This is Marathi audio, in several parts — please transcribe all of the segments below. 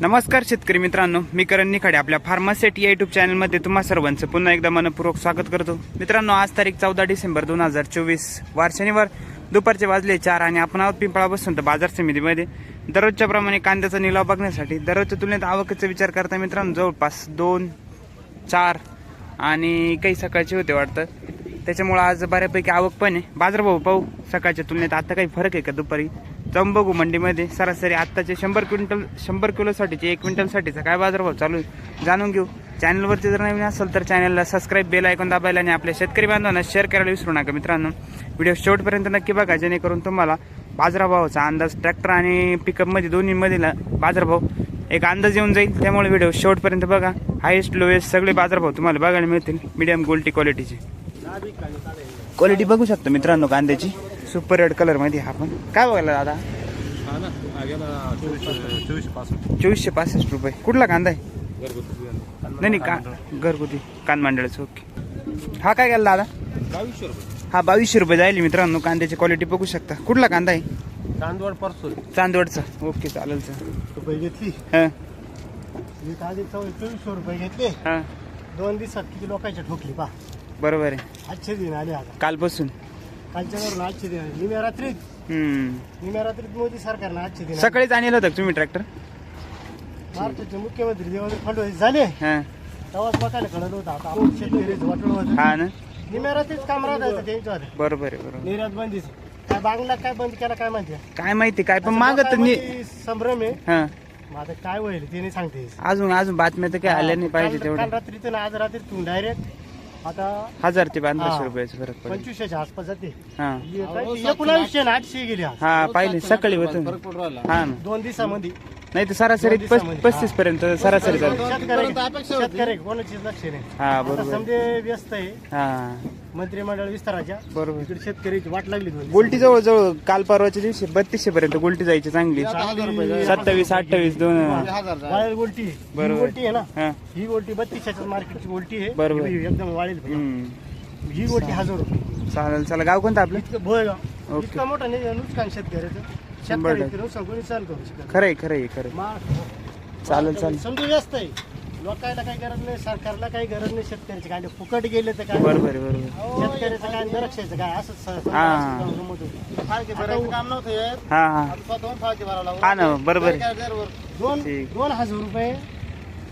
नमस्कार शेतकरी मित्रांनो मी करण निखाडे आपल्या फार्मासेट या युट्यूब चॅनलमध्ये तुम्हा सर्वांचं पुन्हा एकदा मनपूर्वक स्वागत करतो. मित्रांनो आज तारीख चौदा डिसेंबर दोन हजार चोवीस वार शनिवार दुपारचे वाजले चार आणि आपण आहोत पिंपळा बसून तर बाजार समितीमध्ये. दररोजच्या प्रमाणे कांद्याचा निलाव बघण्यासाठी दररोजच्या तुलनेत आवकेचा विचार करता मित्रांनो जवळपास दोन चार आणि काही सकाळचे होते वाटतं. त्याच्यामुळं आज बऱ्यापैकी आवक पण आहे. बाजारभाव पाहू सकाळच्या तुलनेत आता काही फरक आहे का दुपारी? जाऊन बघू मंडीमध्ये सरासरी आत्ताचे शंभर क्विंटल शंभर किलोसाठीचे एक क्विंटलसाठीचा काय बाजारभाव चालू आहे? जाणून घेऊ. चॅनलवरती जर नवीन असेल तर चॅनलला सबस्क्राईब बेल ऐकून दाबायला आणि आपल्या शेतकरी बांधवांना शेअर करायला विसरू नका मित्रांनो. व्हिडिओ शेवटपर्यंत नक्की बघा जेणेकरून तुम्हाला बाजारभावाचा अंदाज ट्रॅक्टर आणि पिकअपमध्ये दोन्हीमधील बाजारभाव एक अंदाज येऊन जाईल. त्यामुळे व्हिडिओ शेवटपर्यंत बघा. हायेस्ट लोएस्ट सगळे बाजारभाव तुम्हाला बघायला मिळतील. मीडियम गोल्टी क्वालिटीचे क्वालिटी बघू शकतो मित्रांनो कांद्याची. सुपर रेड कलरमध्ये हा आपण काय बघायला दादा? ना गेला चोवीसशे पासष्ट. रुपये. कुठला कांदा आहे? घरगुती नाही नाही का घरगुती. कान मांडळाचं ओके. हा काय गेला दादा? बावीसशे रुपये. हा बावीसशे रुपये जाईल मित्रांनो कांद्याची क्वालिटी बघू शकता. कुठला कांदा आहे? चांदवड परसूर चांदवडचा. ओके चालेल सर रुपये घेतली. हां. आधी चोवीसशे रुपये घेतले. हां. दोन दिवसात किती लोकांच्या ठोकली पा बरोबर आहे. आजचे दिन आले आता. कालपासून. कालच्या वरून आजचे दिन निम्या रात्रीत हम्म. निम्या रात्रीत मोदी सरकारनं आजचे दिन. सकाळीच आणलं होतं का तुम्ही ट्रॅक्टर महाराष्ट्राचे मुख्यमंत्री देवेंद्र फडणवीस झाले. हां. तेव्हाच बघायला कळलं होतं. आता आपण शेतकरीच वाटलं होतं. हा ना. निम्या रात्रीच काम राहत त्यांच्या होतं बरोबर आहे बरोबर. निर्यात बंदीच. काय बांगला काय बंद केला काय माहिती? काय माहिती काय पण मागत नाही लोकांमध्ये संभ्रम आहे. हां. मग आता काय होईल ते नाही सांगते अजून अजून बातम्या तर काय आल्या नाही पाहिजे काल- तेवढं काल रात्रीतून आज रात्रीतून डायरेक्ट आता हजार ते पंधराशे हा. रुपयाचा फरक पडेल. आसपास जाते हा. एकोणावीसशे आणि आठशे गेले आज. हा पाहिले सकाळी होतं. फरक पडून राहिला. हा ना. दोन दिवसामध्ये. नाही तर सरासरी दोन पस- दिवसामध्ये. पस्तीस पर्यंत सरासरी चालू शेतकरी शेतकरी कोणाचीच लक्ष नाही. हा आता बरोबर समजे व्यस्त आहे. हा. मंत्रिमंडळ विस्ताराच्या. बरोबर. इकडे शेतकरीची वाट लागली गोल्टी जवळ जवळ काल परवाच्या दिवशी बत्तीसशे पर्यंत गोल्टी जायची चांगली. सत्तावीस अठ्ठावीस दोन. वाळेल गोल्टी. ही बरोबर. गोल्टी आहे ना? हा. ही गोल्टी बत्तीसच्या मार्केटची गोल्टी आहे. बरोबर. ही एकदम वाळेल हम्म. ही गोल्टी हजार रुपये. चालेल चला गाव कोणतं आपलं? इतकं ओके. इतकं मोठं नाही नुकसान शेतकऱ्याचं. शंभर शेतकरी टक्के. नुकसान कोणी सहन करू शकत खरंय खरंय खरंय. मा- चालेल चालेल. समजून व्यस्त आहे. लोकांना काही गरज नाही सरकारला काही गरज नाही शेतकऱ्याचे. काय फुकट गेले तर काय? बरोबर शेतकऱ्याचं काय निरक्षाचं काय? असंच स- हा. असंच गंमत होती. काम नव्हतं हा. हा स्वतःहून फाळके भरावं हा ना बरोबर दोन ठीक. दोन हजार रुपये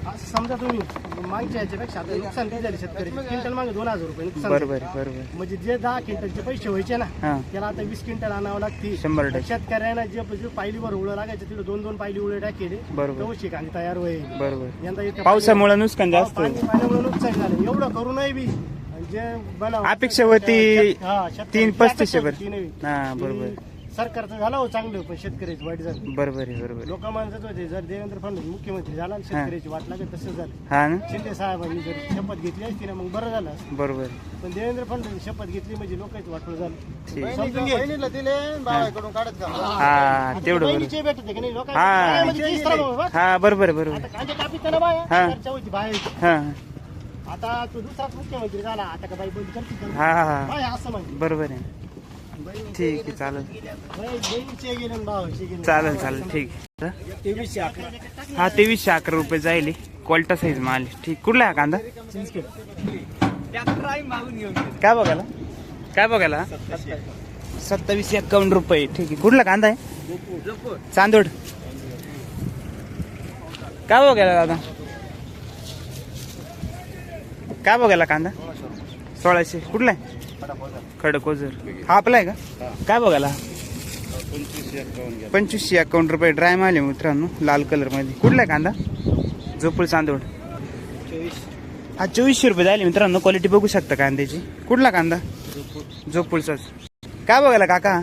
असं समजा तुम्ही मागच्या याच्यापेक्षा आता नुकसान किती झाले शेतकऱ्याचे. क्विंटल मागे दोन हजार रुपये नुकसान बरोबर झालं. बरोबर. म्हणजे जे दहा क्विंटलचे पैसे व्हायचे ना हा. त्याला आता वीस क्विंटल आणावं लागते शंभर टक्के. शेतकऱ्यांना जे जे पायलीवर उळं लागायचं तिथे दोन दोन पायली उळे टाकेले. बरोबर. गवशी कांदी तयार होईल. बरोबर. यंदा इतकं पावसामुळे नुकसान पाणी- जास्त. पाण्यामुळे नुकसान झालं. एवढं करूनही बी आणि जे बनावं. अपेक्षा होती तीन पस्तीसशे नवी. हा, बरोबर. सरकारचं झालं हो चांगलं पण शेतकऱ्याची वाईट झालं बरोबर आहे बरोबर. लोक माणसंच होते जर देवेंद्र फडणवीस मुख्यमंत्री झाला शेतकऱ्याची वाट लागेल तसं झालं हा ना शिंदे साहेबांनी जर शपथ घेतली असती ना मग बरं झालं असतं. बरोबर. पण देवेंद्र फडणवीस शपथ घेतली म्हणजे लोकांची वाटलं ठीक. झालं समजून घे बहिणीला दिले भावाकडून काढत का हा आता तेवढं बरोबर बहिणीचे भेटत आहे की नाही हा. म्हणजे बाबा. हा बरोबर बरोबर आता आहे. कांदे कापी त्याला बाया हा. घरच्या होती बाहेर हा आता तू दुसराच मुख्यमंत्री झाला आता का बाई बंद करते? हा हा बाय असं म्हणजे बरोबर आहे ठीक आहे चालेल. चालेल चालेल ठीक आहे. हा? तेवीसशे अकरा रुपये जाईल. क्वालिटा साईज माल ठीक. कुठला आहे हा कांदा? काय बघायला? काय बघायला? सत्तावीस एक्कावन्न रुपये. ठीक आहे. कुठला कांदा आहे? चांदोड. काय बघायला दादा? काय बघायला कांदा? सोळाशे. कुठला आहे? खडकोजर हा आपला आहे का? काय बघायला? पंचवीसशे अकाउंट रुपये ड्राय माल आहे मित्रांनो लाल कलरमध्ये. कुठला आहे कांदा? झोपूळ चांदोड हा चोवीसशे रुपये जाईल मित्रांनो क्वालिटी बघू शकता कांद्याची. कुठला कांदा? झोपूळचाच. काय बघायला काका?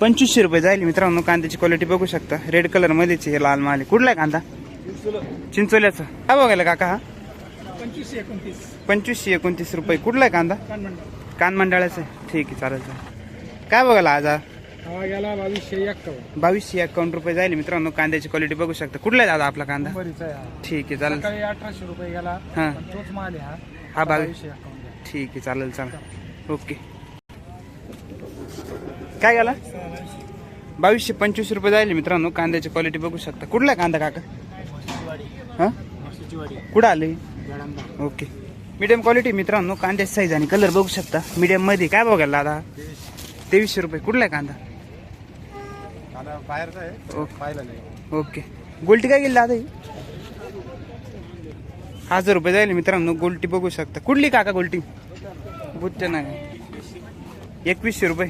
पंचवीसशे रुपये जाईल मित्रांनो कांद्याची क्वालिटी बघू शकता. रेड कलर मध्येच हे लाल माल कुठला आहे कांदा? चिंचोल्याचा काय बघायला काका? हा पंचवीसशे एकोणतीस. पंचवीसशे एकोणतीस रुपये. कुठला आहे कांदा? कान मंडळाचा आहे. ठीक आहे चालेल चालेल. काय बघायला आज? हा? हा गेला बावीसशे एक्कावन्न. बावीसशे अकाउंट रुपये जाईल मित्रांनो. कांद्याची क्वालिटी बघू शकता. कुठला आहे दादा आपला कांदा? बरीच आहे हा. ठीक आहे चालेल. सकाळी अठराशे रुपये गेला. हा. पण तोच माल आहे हा. हा बावीस. बावीसशे एक्कावन्न ठीक आहे चालेल चालेल. ओके. काय गेला? बावीसशे पंचवीस रुपये जाईल मित्रांनो. कांद्याची क्वालिटी बघू शकता. कुठला आहे कांदा काका? हा? कुठं आले ओके. मीडियम क्वालिटी मित्रांनो कांद्याची साईज आणि कलर बघू शकता. मीडियममध्ये काय बघायला दादा तेवीसशे रुपये. कुठला आहे कांदा? कांदा बाहेरचा आहे ओके. गोल्टी काय गेली दादा ही? हजार रुपये जाईल मित्रांनो गोल्टी बघू शकता. कुठली काका गोल्टी? बुट्टे नाही. एकवीसशे रुपये.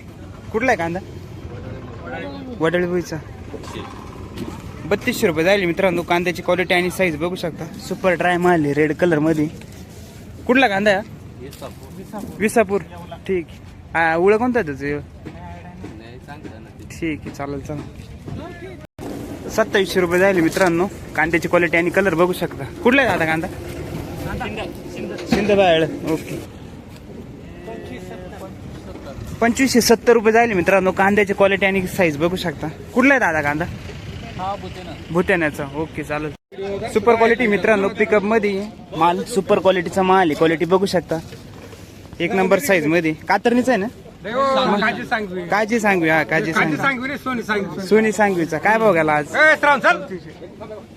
कुठला आहे कांदा? वडळी भुईचा. बत्तीसशे रुपये जाईल मित्रांनो कांद्याची क्वालिटी आणि साईज बघू शकता. सुपर ड्राय माल आहे रेड कलरमध्ये. कुठला कांदा आहे? विसापूर. ठीक. हा उळं कोणता आहे त्याचं? ठीक आहे चालेल चालेल सत्तावीसशे रुपये जाईल मित्रांनो कांद्याची क्वालिटी आणि कलर बघू शकता. कुठला आहे दादा कांदा? शिंदबाळ ओके. पंचवीसशे सत्तर रुपये जाईल मित्रांनो कांद्याची क्वालिटी आणि साईज बघू शकता. कुठला आहे दादा कांदा? भुत्याण्याचा ओके चालेल. सुपर क्वालिटी मित्रांनो पिकअपमध्ये माल सुपर क्वालिटीचा माल आहे. क्वालिटी बघू शकता. एक नंबर साईजमध्ये कातरणीचा आहे ना? काळजी सांगू काजी सांगू हा काजी सांगू सांगू रे सोनी सांगू सोनी सांगवीचा. काय बघायला आज?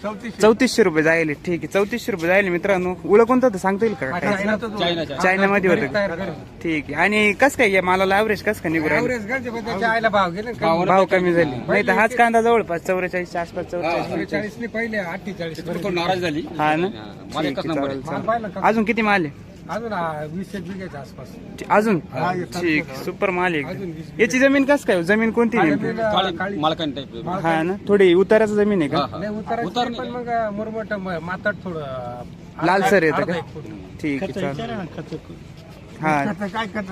चौतीस चौतीसशे. रुपये जाईल ठीक आहे चौतीसशे रुपये जाईल मित्रांनो. उळ कोणतं होतं? सांगता येईल का? काय? चायनामध्ये होतं. का? ठीक आहे. आणि कस काय या मालाला ॲव्हरेज कस काय निघू राहिलं? भाव गेले भाव कमी झाली. नाही तर हाच कांदा जवळपास चौवेचाळीसच्या आसपास चौवेचाळीस ने पहिले अठ्ठेचाळीस नाराज झाली. हा ना? ठीक आहे, चालेल. चालेल. का? अजून किती माल आहे? अजून हा, वीस एक बिघाच्या आसपास. अजून? ठीक सुपर माल आहे एकदम. याची जमीन कस काय जमीन कोणती नेमकी? काळी मालकान टाईप हा ना थोडी उताराचं जमीन आहे का? नाही उतारायचं पण मग मुरमट मातट थोडं लालसर येतं अर्धा का? एक फूट. ठीक आहे चालेल. हा. काय खर्च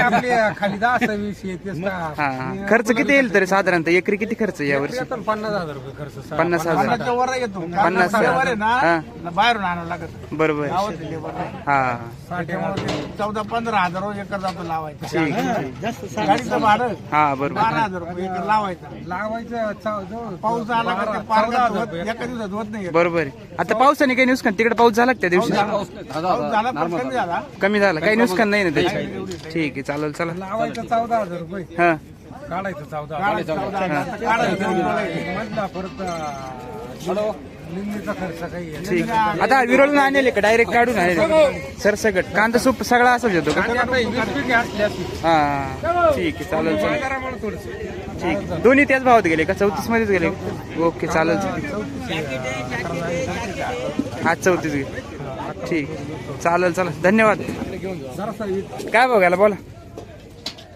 आपली खाली दहा सव्वीस येतेच ना हा हा. खर्च किती येईल तरी साधारणतः? एकरी किती खर्च यावर्षी एकरी पन्नास हजार रुपये खर्च पन्नास हजार. पन्नास हजार. हा. बाहेरून आणावं लागत. बरोबर. हा. चौदा पंधरा हजार रोज एकर जातो लावायचं. ठीक आहे, ठीक गाडीचं भाडं. हा बरोबर. बारा हजार रुपये एकर लावायचं. लावायचं चौ- जवळ. पाऊस आला का ते पार. एका दिवसात होत नाही. बरोबर. आहे आता पावसाने काही नुकसान तिकडे पाऊस झाला का त्या दिवशी? पाऊस झाला पण कमी झाला. कमी झाला. काही नुकसान नाही ना त्याची? ठीक आहे चालेल चला. लावायचं चौदा हजार रुपये. हा. काढायचं चौदा. मधला परत अं, निंदीचा खर्च काही आहे. ठीक आहे. आता विरोळून आणले का? डायरेक्ट काढून आणले. सरसकट. कांदा सूप सगळा असाच येतो का? आणि ही वीस पिके. हा. ठीक आहे चालेल चालेल. बाजारामुळे थोडंसं. ठीक. दोन्ही त्याच भावात गेले का? चौतीस मध्येच गेले? ओके चालेल हा चौतीस गेले. ठीक. चालेल चला धन्यवाद. काय बघायला बोला?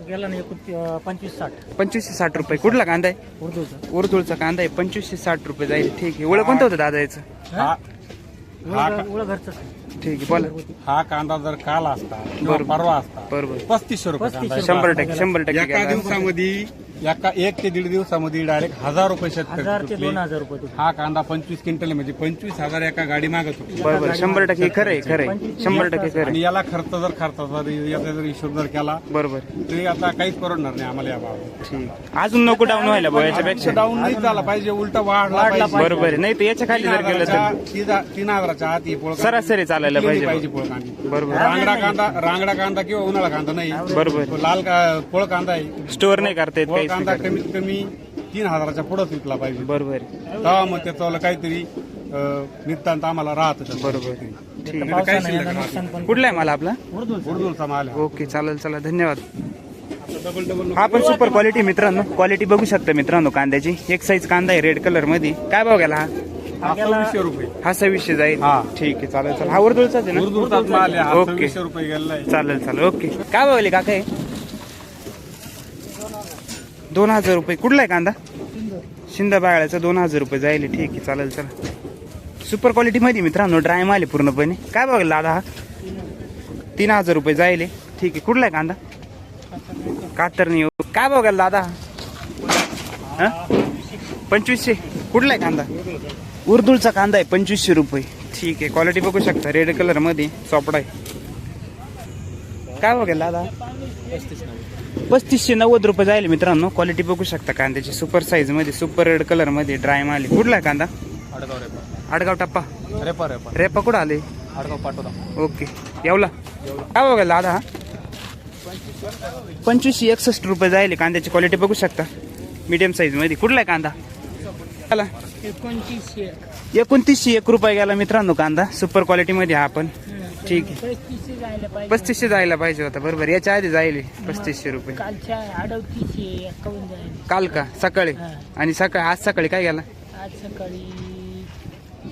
गेला नाही पंचवीस साठ. पंचवीसशे साठ रुपये. कुठला कांदा आहे? उर्दूचा. उरतुळचा कांदा आहे. पंचवीसशे साठ रुपये जाईल. ठीक आहे. ओळख कोणतं होतं दादा याचं हा उळं घरचं ठीक आहे बोला. हा कांदा जर काल असता किंवा बरोबर. परवा असता बरोबर. पस्तीसशे रुपये कांदा आहे. शंभर टक्के शंभर टक्के एका. दिवसामध्ये एका एक ते दीड दिवसामध्ये डायरेक्ट हजार रुपये शेतकरी तुटले. हजार रुपये हा कांदा पंचवीस क्विंटल म्हणजे पंचवीस हजार एका गाडी मागत होती बरोबर. शंभर टक्के खरं आहे खरं आहे. शंभर टक्के खरं आणि आहे याला खर्च जर खर्चाचा जर याचा जर हिशोब जर केला बरोबर. तरी आता काहीच परवडणार नाही आम्हाला या ठीक. अजून नको डाऊन व्हायला भाऊ याच्यापेक्षा. डाऊन नाही झाला पाहिजे उलट वाढला पाहिजे. बरोबर आहे. नाही तर याच्या खाली तीन जर गेलं तर. हजाराच्या- तीन- तीन हजाराच्या आत ही पोळ सरासरी चालायला पाहिजे पाहिजे पोळ कांदी बरोबर. रांगडा कांदा रांगडा कांदा किंवा उन्हाळा कांदा नाही. बरोबर. तो लाल का- पोळ कांदा आहे. स्टोअर नाही करता येत पोळ काहीच कांदा कमीत कमी तीन हजाराच्या पुढंच विकला पाहिजे. बरोबर. तेव्हा मग त्याचं काहीतरी अं, नितांत आम्हाला राहत बरोबर. ठीक आहे. नाही काही शिल्लक राहत नाही. कुठला आहे मला आपला? उर्दूचा माल आहे. ओके चालेल चला धन्यवाद. हा पण सुपर क्वालिटी मित्रांनो. क्वालिटी बघू शकता मित्रांनो कांद्याची. एक साईज कांदा आहे रेड कलरमध्ये. काय भाव गेला हा? हा सव्वीसशे रुपये. हा सव्वीसशे जाईल. हा. ठीक आहे चालेल चालेल हा उर्दूचाच आहे ना? उर्दूचाच माल आहे. हा ओके. सव्वीसशे रुपये गेलाय. चालेल चालेल. ओके. काय भाव गेले काका हे? दोन हजार रुपये. कुठला आहे कांदा? शिंदा बाळाचा दोन हजार रुपये जाईल ठीक आहे चालेल चला. सुपर क्वालिटी मध्ये मित्रांनो ड्राय माल आहे पूर्णपणे. काय बघायला दादा हा? तीन हजार रुपये जाईल ठीक आहे कुठला आहे कांदा? कातरणी. काय बघायला दादा हा? पंचवीसशे. कुठला आहे कांदा? उर्दूळचा कांदा आहे पंचवीसशे रुपये. ठीक आहे क्वालिटी बघू शकता. रेड कलरमध्ये आहे. काय बघायला दादा पस्तीसशे नव्वद रुपये जाईल मित्रांनो. क्वालिटी बघू शकता कांद्याची. सुपर साईजमध्ये सुपर रेड कलरमध्ये ड्राय माल. कुठला आहे कांदा? आडगाव रेपा आडगाव टप्पा. रेपा रेपा. रेपा कुठं आले? आडगाव पाठवला ओके. येवला. काय बघायला दादा हा? पंचवीसशे एकसष्ट रुपये जाईल कांद्याची क्वालिटी बघू शकता. मीडियम साईजमध्ये. कुठला आहे कांदा? चला. एकोणतीसशे. एकोणतीसशे एक रुपये गेला मित्रांनो कांदा. सुपर क्वालिटी मध्ये हा आपण. ठीक आहे. पस्तीसशे जायला पाहिजे. पस्तीसशे जायला पाहिजे होता बरोबर. याच्या आधी जाईल पस्तीसशे रुपये. कालच्या अडतीसशे एक्कावन्न जायला. काल का? सकाळी? हा. आणि सकाळी आज सकाळी काय गेला? आज सकाळी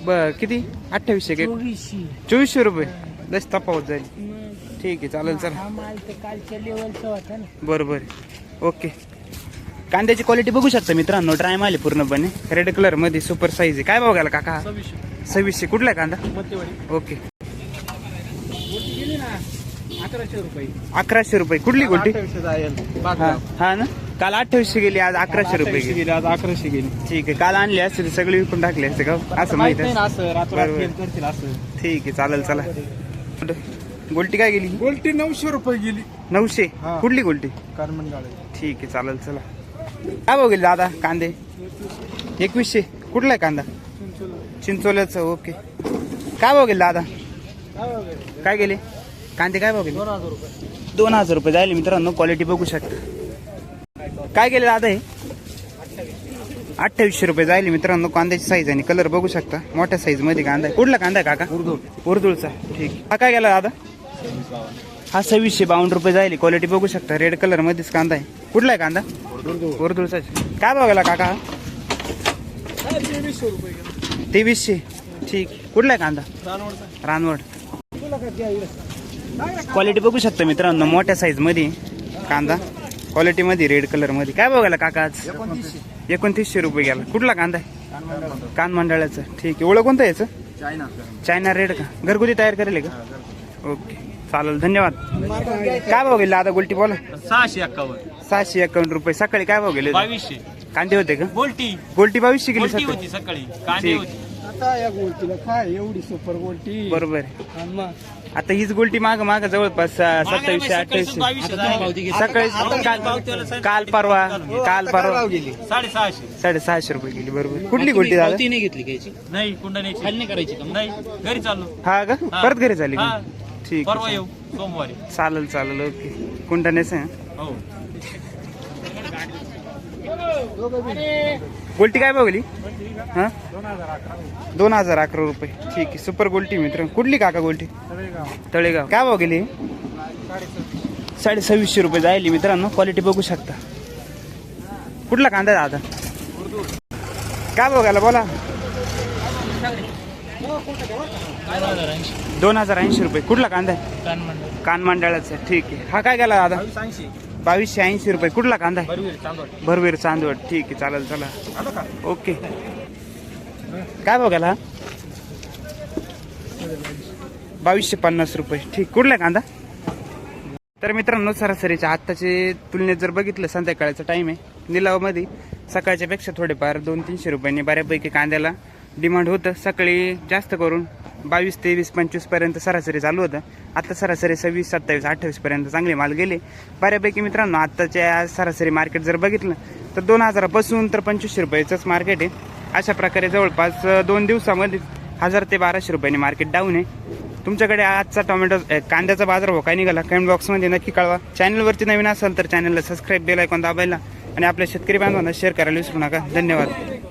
ब किती? अठ्ठावीसशे का चोवीसशे. चोवीसशे रुपये? लस तफावत जाईल. मग ठीक आहे चालेल चला. हा माल तर कालच्या लेवलचा होता ना. बरोबर ओके. कांद्याची क्वालिटी बघू शकता मित्रांनो. ड्राय माल पूर्णपणे. रेड कलरमध्ये सुपर साईज आहे. काय गेला काका? सव्वीसशे. कुठला आहे कांदा? ओके. अकराशे रुपये. अकराशे रुपये. कुठली गोल्टी हा हा. ना? काल अठ्ठावीसशे गेली आज अकराशे रुपये गेली. गेली आज अकराशे गेली. ठीक आहे काल आणली असते तर सगळी विकून टाकली असते का असं माहीत आहे. असं बरोबर. करतील असं. ठीक आहे चालेल चला. गोल्टी काय गेली? गोल्टी नऊशे रुपये गेली. नऊशे? हा. कुठली गोल्टी कारमन गाळे. ठीक आहे चालेल चला. काय भाव गेले दादा कांदे? एकवीसशे. कुठला आहे कांदा? चिंचोल्याचं ओके. काय भाव गेले दादा? काय गेले? कांदे काय भाव गेले? दोन हजार रुपये. दोन हजार रुपये जाईल मित्रांनो क्वालिटी बघू शकता. काय गेले दादा हे? अठ्ठावीसशे रुपये जाईल मित्रांनो कांद्याची साईज आणि कलर बघू शकता. मोठ्या साईजमध्ये कांदा आहे. कुठला कांदा आहे काका? उर्दूळ उर्दूळचा ठीक. हा काय गेला दादा? हा सव्वीसशे बावन्न रुपये जाईल क्वालिटी बघू शकता. रेड कलर मध्येच कांदा आहे. कुठला आहे कांदा? उर्दूळचा काय भाव गेला काका तेवीसशे ठीक. कुठला आहे कांदा? रानवड. क्वालिटी बघू शकता मित्रांनो मोठ्या साईजमध्ये. कांदा. क्वालिटी मध्ये रेड कलरमध्ये. काय बघायला काका आज? एकोणतीसशे रुपये गेला. कुठला कांदा आहे? कान मंडळाचा. ठीक आहे. ओळख कोणतं याचं? चायना चायना रेड का? घरगुती तयार करेल का? ओके चालेल. धन्यवाद. काय भाव गेले? आता गोल्टी बोला. सहाशे एक्कावन्न. सहाशे एकावन्न रुपये. सकाळी काय भाव गेले? बावीसशे. कांदे होते का? गोल्टी. गोल्टी बावीसशे गेली सकाळी. आता या गोलटीला काय एवढी सुपर गोलटी. बरोबर आहे. आणि मग. आता हीच गोल्टी माग माग जवळपास सत्तावीसशे अठ्ठावीसशे. सकाळी काल काल परवा काल परवा साडेसहाशे. साडेसहाशे रुपये गेली बरोबर. कुठली गोल्टी नाही घेतली घ्यायची. नाही कुंडण्याची. नाही करायची नाही घरी चाललो. हा का? हा. परत घरी झाली हा. ठीक परवा आहे. येऊ सोमवारी. चालेल चालेल ओके. कुंटानेच आहे हो? गोल्टी काय बघली हा? दोन हजार अकरा. रुपये. ठीक आहे सुपर गोल्टी मित्र कुठली काका गोल्टी? तळेगाव. काय भाव गेली साडे सव्वीसशे रुपये जायली मित्रांनो. क्वालिटी बघू शकता. कुठला कांदा दादा? काय बघायला बोला? दोन हजार ऐंशी रुपये. कुठला कांदा आहे? कान मंडळाचा. ठीक आहे. हा काय गेला दादा? बावीसशे ऐंशी रुपये. कुठला कांदा आहे? भरवीर चांदवड. ठीक आहे चालेल चला. ओके. काय बघायला बावीसशे पन्नास रुपये. ठीक कुठला कांदा? तर मित्रांनो सरासरीच्या आत्ताचे तुलनेत जर बघितलं संध्याकाळचा टाईम आहे. निलावामध्ये सकाळच्या पेक्षा थोडेफार दोन तीनशे रुपयांनी बऱ्यापैकी कांद्याला डिमांड होतं. सकाळी जास्त करून बावीस तेवीस पंचवीसपर्यंत सरासरी चालू होतं. आता सरासरी सव्वीस सत्तावीस अठ्ठावीसपर्यंत चांगले माल गेले. बऱ्यापैकी मित्रांनो आत्ताच्या सरासरी मार्केट जर बघितलं तर दोन हजारापासून तर पंचवीसशे रुपयाचंच मार्केट आहे. अशा प्रकारे जवळपास दोन दिवसामध्ये हजार ते बाराशे रुपयांनी मार्केट डाऊन आहे. तुमच्याकडे आजचा टोमॅटो कांद्याचा बाजार हो काय निघाला? कमेंट बॉक्समध्ये नक्की कळवा. चॅनलवरती नवीन असाल तर चॅनलला सबस्क्राईब बेल ऐकून दाबायला आणि आपल्या शेतकरी बांधवांना शेअर करायला विसरू नका. धन्यवाद.